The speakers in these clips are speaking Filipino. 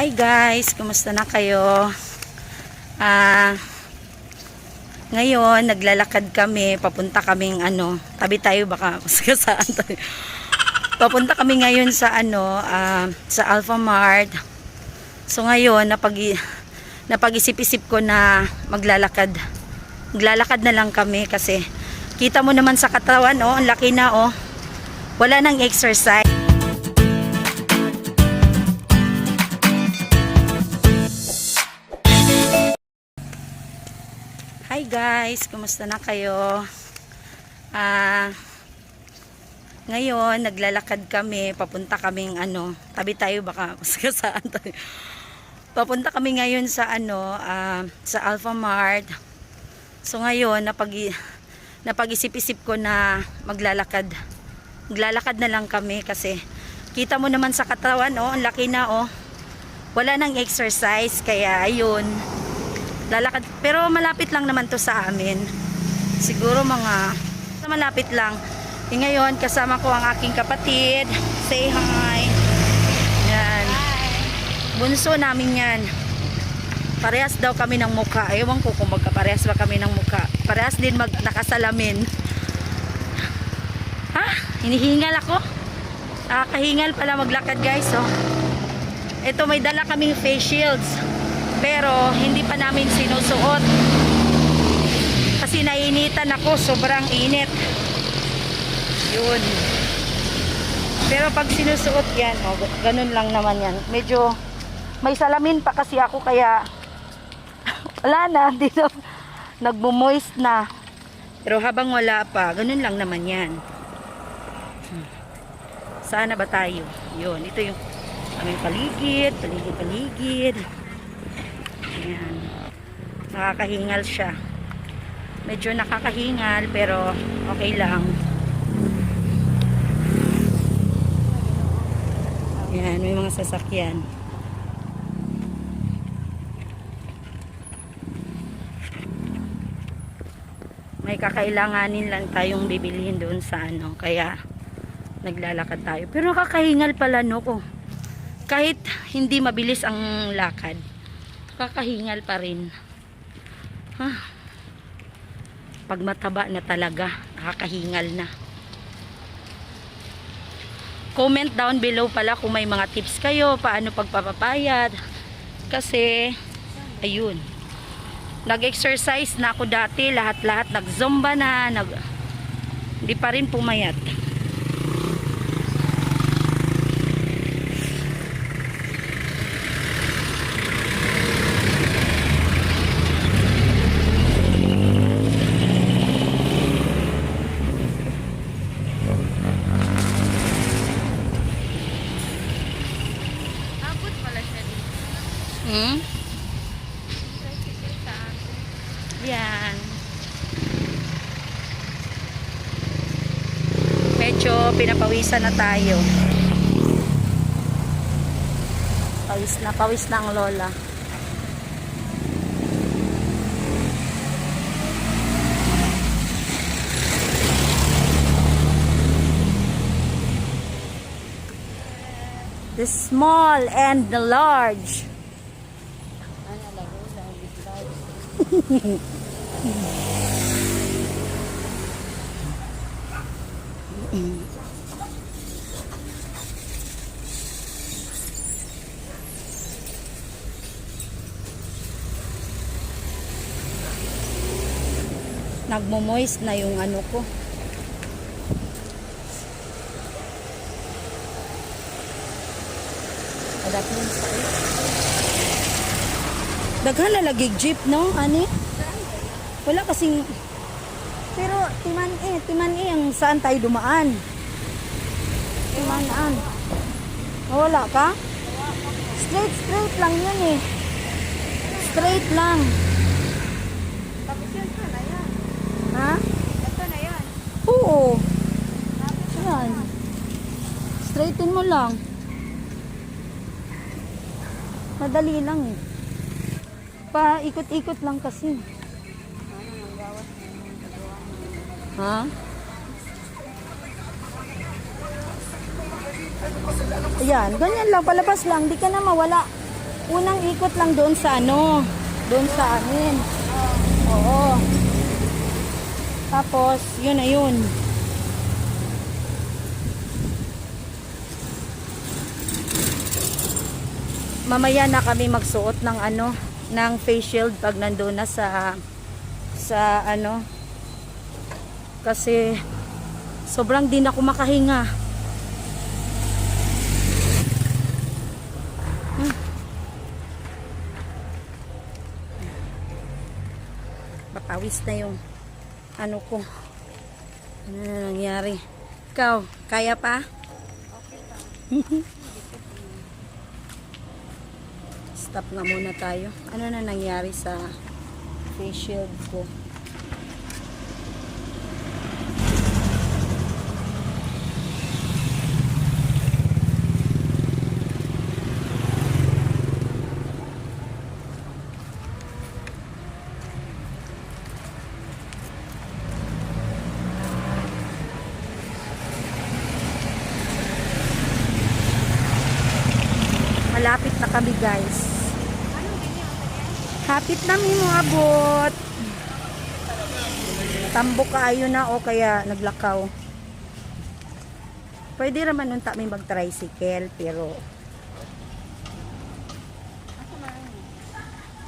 Hi guys, kumusta na kayo? Ah, ngayon naglalakad kami, papunta kaming ano, tabi tayo baka saan tayo. Papunta kami ngayon sa ano, ah, sa Alpha Mart. So ngayon napag napag-isip-isip ko na maglalakad. Maglalakad na lang kami kasi kita mo naman sa katawan, oh, ang laki na oh. Wala nang exercise. Guys, kumusta na kayo? Ah, ngayon naglalakad kami, papunta kaming ano, tabi tayo baka saan tayo. Papunta kami ngayon sa ano, ah, sa Alpha Mart. So ngayon napag napag-isip-isip ko na maglalakad. Maglalakad na lang kami kasi kita mo naman sa katawan, oh, ang laki na oh. Wala nang exercise kaya ayun lalakad. Pero malapit lang naman to sa amin. Siguro mga malapit lang. E ngayon kasama ko ang aking kapatid. Say hi. Yan. Bunso namin yan. Parehas daw kami ng mukha. Ewan ko kung magkaparehas ba kami ng mukha. Parehas din mag nakasalamin. Ha? Hinihingal ako? Nakakahingal pala maglakad guys oh. ito may dala kaming face shields pero hindi pa namin sinusuot. Kasi nainitan ako sobrang init. Yun. Pero pag sinusuot yan oh, ganun lang naman yan. Medyo may salamin pa kasi ako kaya wala na dito nagmumoist na. Pero habang wala pa ganun lang naman yan. Hmm. sana ba tayo? Yun ito yung aming paligid paligid paligid. Nakakahingal siya. Medyo nakakahingal pero okay lang. Ayan, may mga sasakyan. May kakailanganin lang tayong bibilihin doon sa ano. Kaya naglalakad tayo. Pero kakahingal pala no ko. Kahit hindi mabilis ang lakad kakahingal pa rin. Ha? Pag mataba na talaga, nakakahingal na. Comment down below pala kung may mga tips kayo, paano pagpapapayad. Kasi, ayun. Nag-exercise na ako dati, lahat-lahat nag-zumba na, nag hindi pa rin pumayat. Abot pala siya dito. Hmm? Tricycle sa atin. Yan. Medyo pinapawisan na tayo. Pawis na, pawis na ang lola. The small and the large. Nagmo-moist na yung ano ko. Adat mo sa jeep no, ani? Wala kasing Pero timan eh, timan eh ang saan tayo dumaan. Timanaan. Wala ka? Straight, straight lang yun eh. Straight lang. Tapos yun pa na yan. Ha? Ito na yan. Oo. Ayan. Straighten mo lang. Madali lang eh. Pa ikot-ikot lang kasi. Ha? Ayan, ganyan lang, palabas lang, di ka na mawala. Unang ikot lang doon sa ano, doon sa amin. Oo. Tapos, yun na yun. Mamaya na kami magsuot ng ano, ng face shield pag nandoon na sa sa ano kasi sobrang din ako makahinga. Hmm. Papawis na yung ano ko. Ano na nangyari? Ikaw, kaya pa? Stop nga muna tayo. Ano na nangyari sa face shield ko? Malapit na kami guys. Hapit namin mo abot. Tambok kaayo na o kaya naglakaw. Pwede raman unta may mag-tricycle pero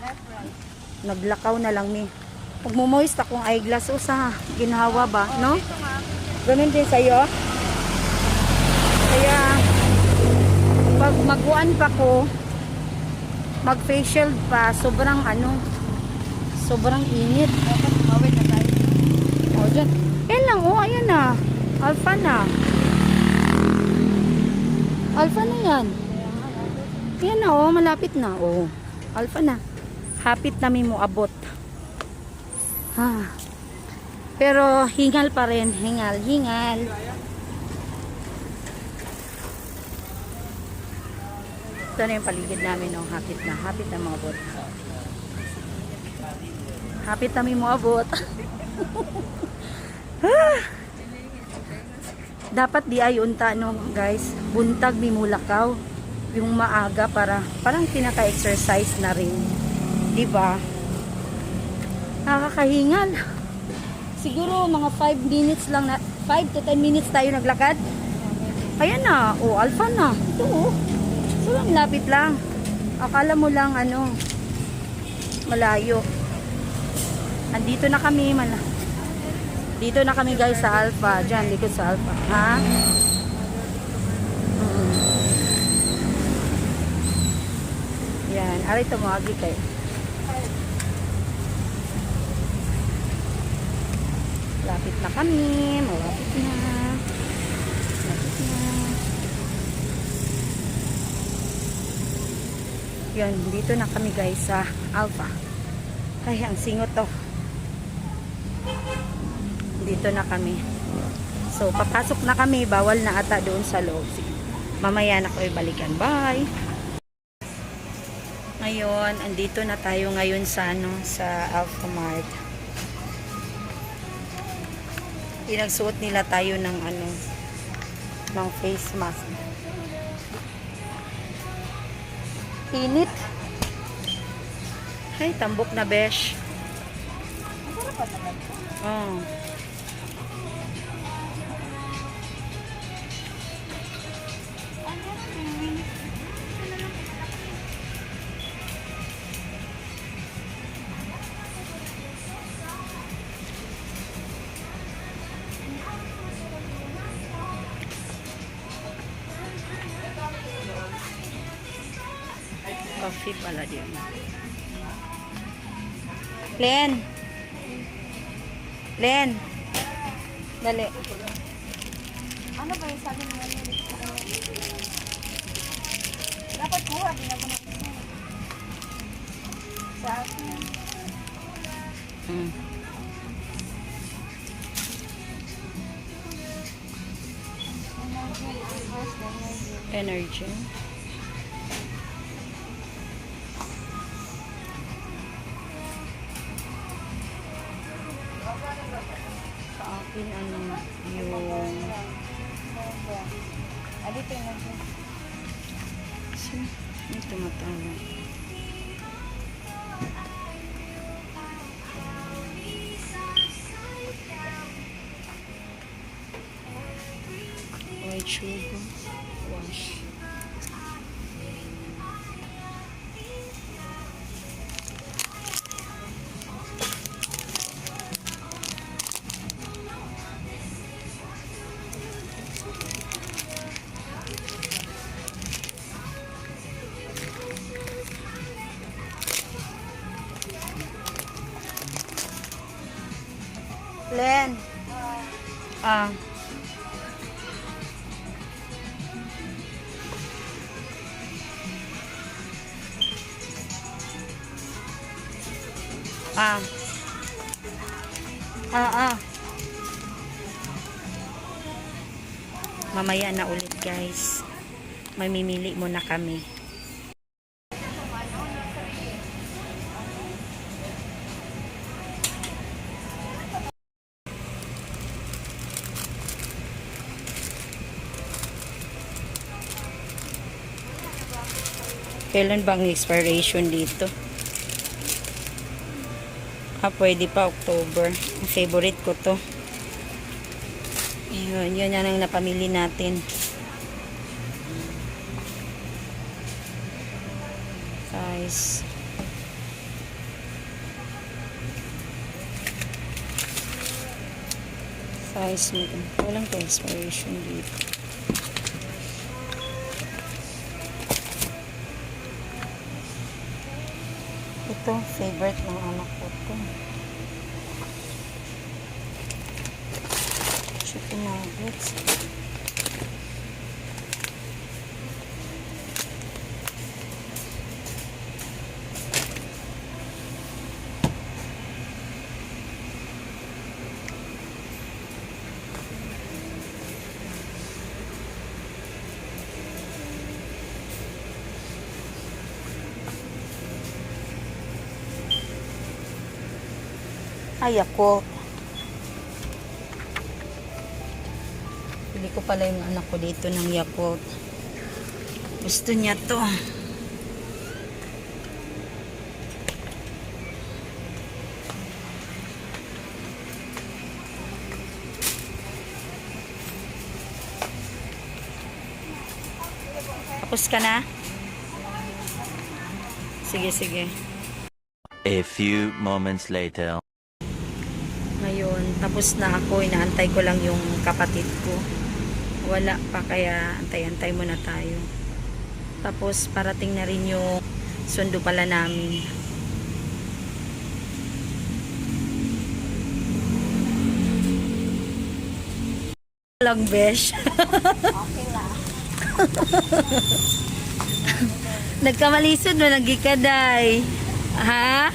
Left, right. naglakaw na lang mi. Pag mumoist akong eyeglass o sa ginhawa ba, no? Ganun din sa'yo. Kaya, pag maguan pa ko, mag facial pa, sobrang ano, sobrang init. Dapat tumawid na tayo. O, dyan. Yan lang, oh, ayan na. Alpha na. Alpha na yan. Yan na, oh, malapit na. Oh, alpha na. Hapit namin mo abot. Ha. Pero hingal pa rin. Hingal, hingal. Ito na yung paligid namin, oh. Hapit na. Hapit na mga abot. Hapit namin mo abot. dapat di ay unta no guys? Buntag mi mulakaw. Yung maaga para parang pinaka-exercise na rin. Di ba? Nakakahingal. Siguro mga 5 minutes lang na 5 to 10 minutes tayo naglakad. Ayan na. Oh alpha na. Ito oh so lang lapit lang akala mo lang ano malayo andito na kami mala dito na kami guys sa Alpha. Diyan, likod sa Alpha. Ha? Mm. Yan. Aray ito mo, agi kayo. Lapit na kami. Malapit na. Malapit na. Yan, dito na kami guys sa Alpha. Ay, ang singot to dito na kami. So, papasok na kami. Bawal na ata doon sa loob. Mamaya na ko balikan. Bye! Ngayon, andito na tayo ngayon sa, ano, sa Alphamart. Pinagsuot nila tayo ng ano, ng face mask. Init. Ay, tambok na besh. Masarap pa naman. Oh. Coffee pala din. Len. Len. Dali. Ano ba yung sabi mo? Dapat kuha isa. Sa akin. Mm. Energy. Ah, dito yung Ah. Ah. Ah, ah. Mamaya na ulit guys. Mamimili muna kami. Kailan bang expiration dito? Ah, pwede pa October. Favorite ko to. Ayun, yun yan ang napamili natin. Size. Size mo. Walang expiration dito. Ito, favorite ng anak ko to. Chicken nuggets. Ay, Yakult. Pili ko pala yung anak ko dito ng Yakult. Gusto niya to. Tapos ka na? Sige, sige. A few moments later. Tapos na ako. Inaantay ko lang yung kapatid ko. Wala pa kaya antay-antay muna tayo. Tapos parating na rin yung sundo pala namin. Lang besh. Okay lang. Nagkamalisod mo nagikaday. Ha?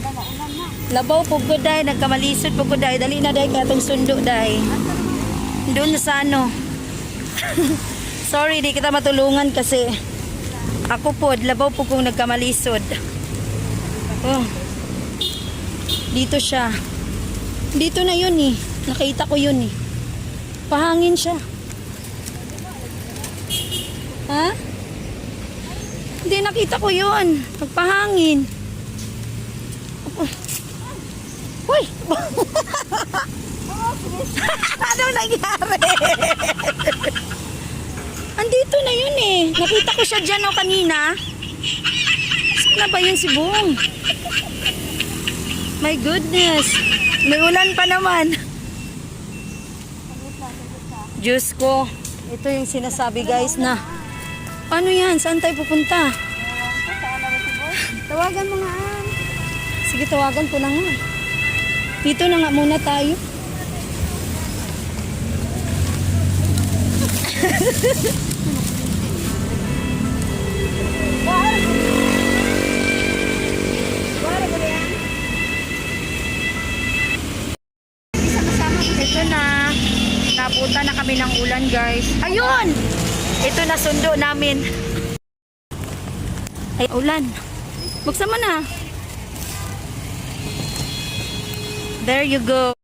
Dala, ulan na. Labaw po ko day, nagkamalisod po ko day. Dali na day katong sundo day. Doon sa ano. Sorry, di kita matulungan kasi ako po, labaw po kung nagkamalisod. Oh. Dito siya. Dito na yun eh. Nakita ko yun eh. Pahangin siya. Ha? Hindi, nakita ko yun. Nagpahangin. Uy! ano nangyari? Andito na yun eh. Nakita ko siya dyan o kanina. Saan na ba yun si Buong? My goodness. May ulan pa naman. Diyos ko. Ito yung sinasabi guys na Paano yan? Saan tayo pupunta? Tawagan mo nga. Sige, tawagan ko na nga. Dito na nga muna tayo. Ito na. Nabuta na kami ng ulan, guys. Ayun! Ito na sundo namin. Ay, ulan. Mo na. There you go.